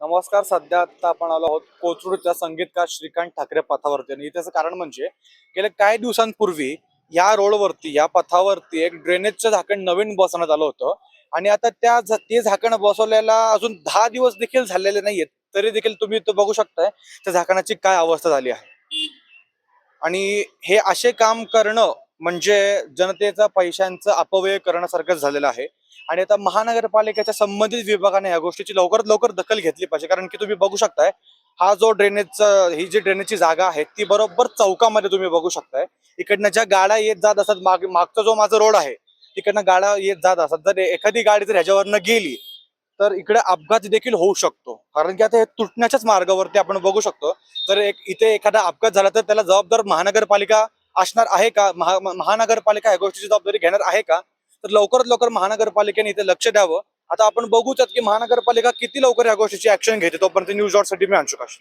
नमस्कार सध्या आता आपण आलो आहोत कोथरूडच्या संगीतकार श्रीकांत ठाकरे पथावरती. आणि त्याचं कारण म्हणजे गेल्या काही दिवसांपूर्वी या रोडवरती या पथावरती एक ड्रेनेजचं झाकण नवीन बसवण्यात आलं होतं. आणि आता त्या ते झाकण बसवल्याला अजून दहा दिवस देखील झालेले नाहीयेत. तरी देखील तुम्ही इथं बघू शकताय त्या झाकणाची काय अवस्था झाली आहे. आणि हे असे काम करणं म्हणजे जनतेचा पैशांचं अपव्यय करण्यासारखंच झालेलं आहे. आणि आता महानगरपालिकेच्या संबंधित विभागाने या गोष्टीची लवकरात लवकर दखल घेतली पाहिजे. कारण की तुम्ही बघू शकताय हा जो ड्रेनेजचा ही जी ड्रेनेजची जागा आहे ती बरोबर चौकामध्ये तुम्ही बघू शकताय. इकडनं ज्या गाड्या येत जात असतात माग मागचा जो माझा रोड आहे तिकडनं गाड्या येत जात असतात. जर एखादी गाडी जर ह्याच्यावरनं गेली तर इकडे अपघात देखील होऊ शकतो. कारण की आता हे तुटण्याच्याच मार्गावरती आपण बघू शकतो. जर एक इथे एखादा अपघात झाला तर त्याला जबाबदार महानगरपालिका असणार आहे का? महा महानगरपालिका या गोष्टीची जबाबदारी घेणार आहे का? तर लवकरात लवकर महानगरपालिकेने इथे लक्ष द्यावं. आता आपण बघूच की महानगरपालिका किती लवकर या गोष्टीची ऍक्शन घेते तोपर्यंत न्यूज डॉटसाठी मी अंशुकाश